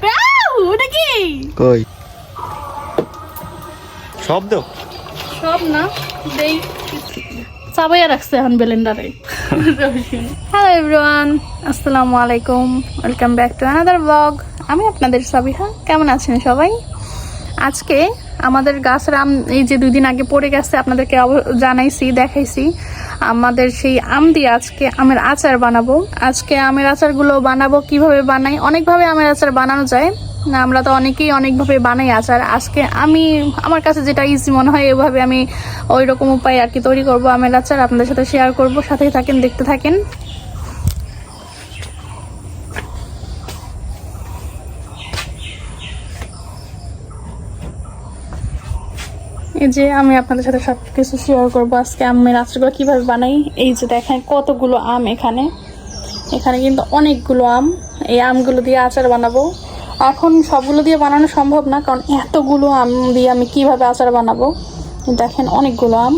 আউ, ওটা কি? কই? শব্দ সব না দেই। চাবাইয়া রাখছে এখন ব্লেন্ডারে। হ্যালো এভরিওয়ান আসসালামু আলাইকুম। ওয়েলকাম ব্যাক টু ব্লগ আমি আপনাদের সাবিহা কেমন আছেন সবাই? আজকে আমাদের গাছের আম এই যে দুদিন আগে পড়ে গেছে আপনাদেরকে অব- জানাইছি দেখাইছি। আমাদের সেই আম দিয়ে আজকে আমের আচার বানাবো। আজকে আমের আচারগুলো বানাবো কীভাবে বানাই? অনেকভাবে আমের আচার বানানো যায়। না আমরা তো অনেকেই অনেকভাবে বানাই আচার। আজকে আমি, আমার কাছে যেটা ইজি মনে হয়, এভাবে আমি ওই রকম উপায় আর কি তৈরি করব আমের আচার। আপনাদের সাথে শেয়ার করব। সাথেই থাকেন, দেখতে থাকেন। এই যে আমি আপনাদের সাথে সব কিছু শেয়ার করব আজকে আমের আচারগুলো কীভাবে বানাই। এই যে দেখেন কতগুলো আম এখানে। এখানে কিন্তু অনেকগুলো আম। এই আমগুলো দিয়ে আচার বানাবো। এখন সবগুলো দিয়ে বানানো সম্ভব না, কারণ এতগুলো আম দিয়ে আমি কীভাবে আচার বানাবো? দেখেন অনেকগুলো আম।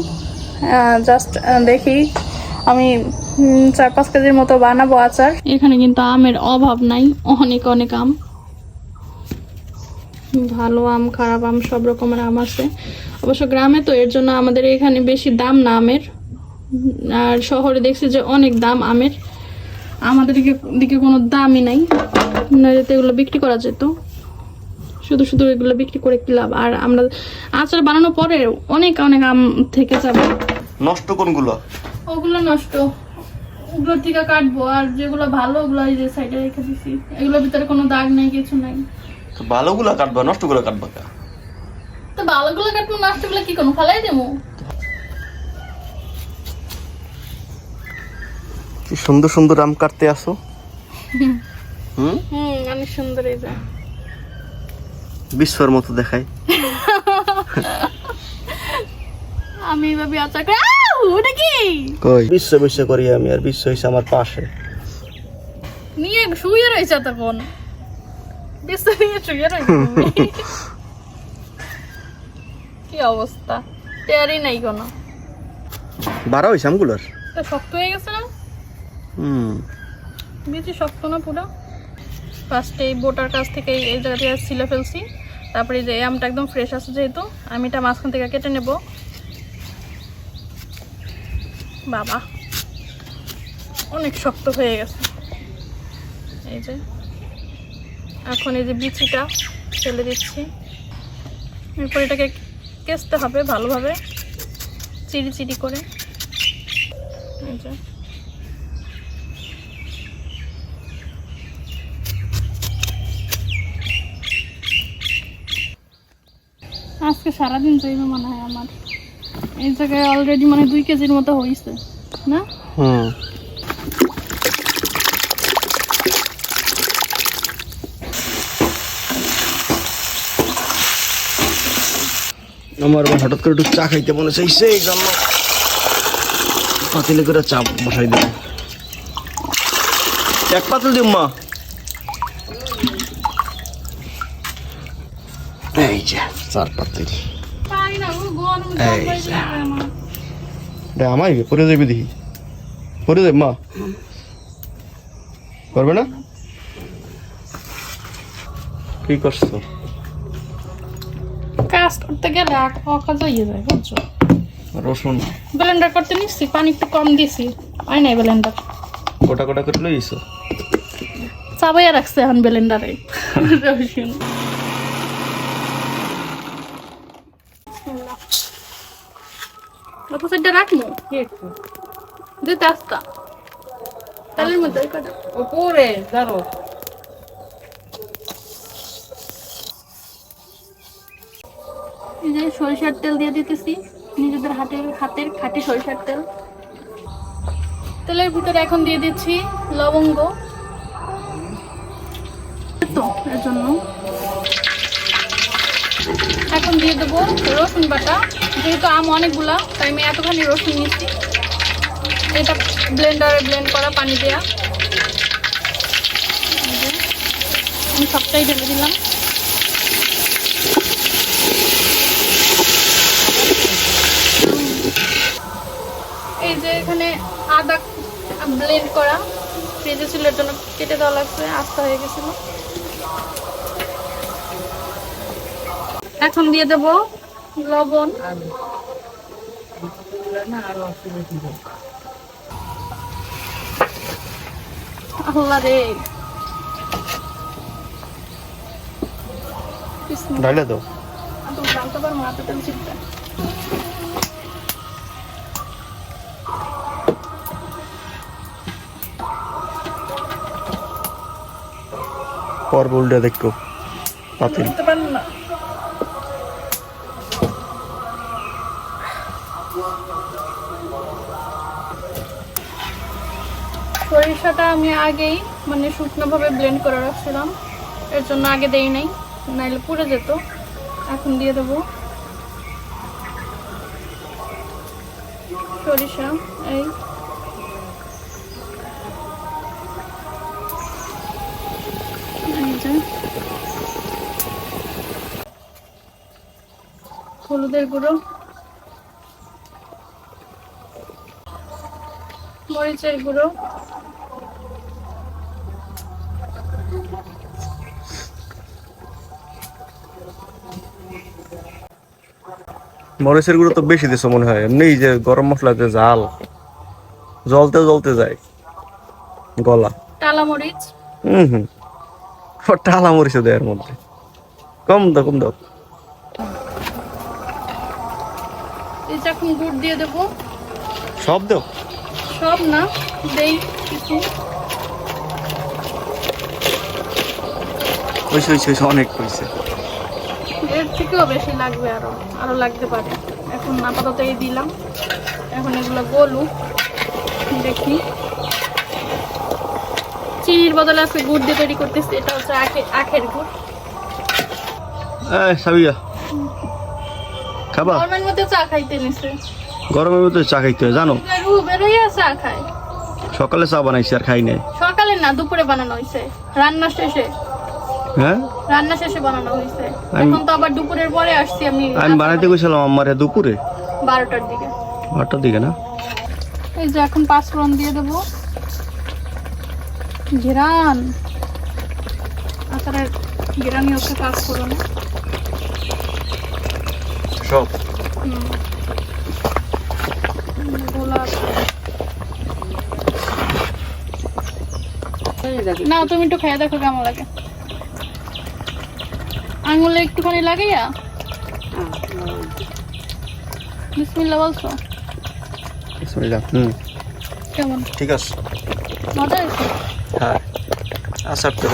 জাস্ট দেখি। আমি চার পাঁচ কেজির মতো বানাবো আচার। এখানে কিন্তু আমের অভাব নাই। অনেক অনেক আম। ভালো আম খারাপ আম সব রকমের আম আছে। অবশ্য গ্রামে তো এর জন্য আমাদের এখানে বেশি দাম না আমের। আর শহরে দেখছি যে অনেক দাম আমের। আমাদের দিকে কোনো দামই নাই। নইলে তো এগুলো বিক্রি করা যেত। শুধু শুধু এগুলো বিক্রি করে কি লাভ? আর আমরা আচার বানানোর পরে অনেক অনেক আম থেকে যাবে। নষ্ট কোনগুলো? ওগুলো নষ্ট। ওগুলোর থেকে কাটবো। আর যেগুলো ভালো ওগুলো এই যে সাইডে রেখে দিছি। এগুলোর ভিতরে কোনো দাগ নেই কিছু নাই। তো ভালোগুলো কাটবা নষ্টগুলো কাটবা কা? তো ভালোগুলো কাটবো নষ্টগুলো কি করব? ফালাই দেবো? কি সুন্দর সুন্দর আম কাটতে আসো। হুম? হুম সুন্দর এই যে বিশ্বর মতো দেখায় আমি এভাবে আচার করে। আউ, ওটা কি? কই? বিশ্ব বিশ্ব করি আমি আর বিশ্ব হইছে আমার পাশে। নিয়ে শুয়ে রয়েছে তখন। নিয়ে শুয়ে রয়েছে তুমি। কি অবস্থা? টেয়ারই নাই কোনো। বারো হয়েছে আমগুলোর? তো শক্ত হয়ে গেছে না? হুম। বেশি শক্ত না পুরো। ফার্স্টে এই বোটার কাছ থেকে এই এই জায়গা থেকে ছিলে ফেলছি। তারপরে যে আমটা একদম ফ্রেশ আছে যেহেতু আমি এটা মাঝখান থেকে কেটে নেব। বাবা অনেক শক্ত হয়ে গেছে। এই যে। এখন এই যে বিচিটা ফেলে দিচ্ছি। এরপর এটাকে কেচতে হবে ভালোভাবে, চিড়ি চিড়ি করে। আজকে সারাদিন যাইবে মনে হয় আমার। এই জায়গায় অলরেডি মানে দুই কেজির মতো হয়েছে না? আমার হঠাৎ করে একটু চা খাইতে মনে চাইছে এই জন্য পাতিলে করে চা বসাই দেব এক পাতিল দিম, মা। এই যে, চার পাতিল। পারি না ও গরম এই জল যা। যাবে আমার। এটা আমাই পরে যাবি দেখি। পরে যাবি, মা। পারবে না? কি করছ? কাজ করতে গেলে অকাজ হয়ে যায় বুঝছ? রসুন। ব্লেন্ডার করতে নিচ্ছি পানি একটু কম দিছি হয় নাই ব্লেন্ডার? গোটা গোটা করে লইছো চাবাইয়া রাখছে এখন ব্লেন্ডারে। রসুন। অত সাইডটা রাখব? দিতে আসতা। তালের মধ্যে ওই কটা। যে সরিষার তেল দিয়ে দিতেছি নিজেদের হাতের হাতের খাঁটি সরিষার তেল। তেলের ভিতরে এখন দিয়ে দিচ্ছি লবঙ্গ। তো এর জন্য। এখন দিয়ে দেবো রসুন বাটা। যেহেতু আম অনেকগুলা তাই আমি এতখানি রসুন নিচ্ছি। এটা ব্লেন্ডারে ব্লেন্ড করা পানি দেওয়া আমি সবটাই ঢেলে দিলাম। এখানে আদা ব্লেন্ড করা। ফ্রিজে ছিল জন্য কেটে দেওয়া লাগছে আস্তা হয়ে গেছিল। এখন দিয়ে দেব লবণ। আল্লাহ রে। বিসমিল্লাহ। ঢাইলে তো জানতে পারব না এতটা চিন্তা পর উল্টে দেখো। পাতিল সরিষাটা আমি আগেই মানে শুকনো ভাবে ব্লেন্ড করে রাখছিলাম। এর জন্য আগে দেই নাই, নাইলে পুড়ে যেত। এখন দিয়ে দেবো। সরিষা, এই। হলুদের গুঁড়ো। মরিচের গুঁড়ো। মরিচের গুঁড়ো তো বেশি দিছো মনে হয়। এমনি যে গরম মশলাতে জাল জলতে জলতে যায় গলা। টালা মরিচ। হুম হুম। টালা মরিচও দেয় এর মধ্যে। কম দাও কম দাও। এই এখন গুড় দিয়ে দেবো। সব দাও? সব না দেই কিছু। হয়েছে হয়েছে অনেক হয়েছে। এর থেকেও বেশি লাগবে আরও আরও লাগতে পারে। এখন আপাতত এই দিলাম। এখন এগুলো গলু দেখি। চিনির বদলে আজকে গুড় দিয়ে তৈরি করতেছি এটা হচ্ছে আখে আখের গুড়। এই সাবিয়া। খাবা? গরমের মধ্যে চা খাইতে নিছে। গরমের ভিতরে চা খাইতে হয় জানো? বেরোইয়া চা খায়। সকালে চা বানাইছি আর খাই নাই। সকালে না দুপুরে বানানো হয়েছে রান্না শেষে। হ্যাঁ? রান্না শেষে বানানো হয়েছে এখন তো আবার দুপুরের পরে আসছি আমি আমি বানাইতে গেছিলাম আমার দুপুরে। বারোটার দিকে। না? এই যে এখন পাঁচফোড়ন দিয়ে দেবো। ঘেরান। আচারের ঘেরানি হচ্ছে পাঁচফোড়ন সব না তুমি একটু খেয়ে দেখো কেমন লাগে। আঙুলে একটুখানি লাগাইয়া বিসমিল্লা বলছো? বিসমিল্লাহ। হুম। কেমন? ঠিক আছে। মজা হ্যাঁ। আচ্ছা তো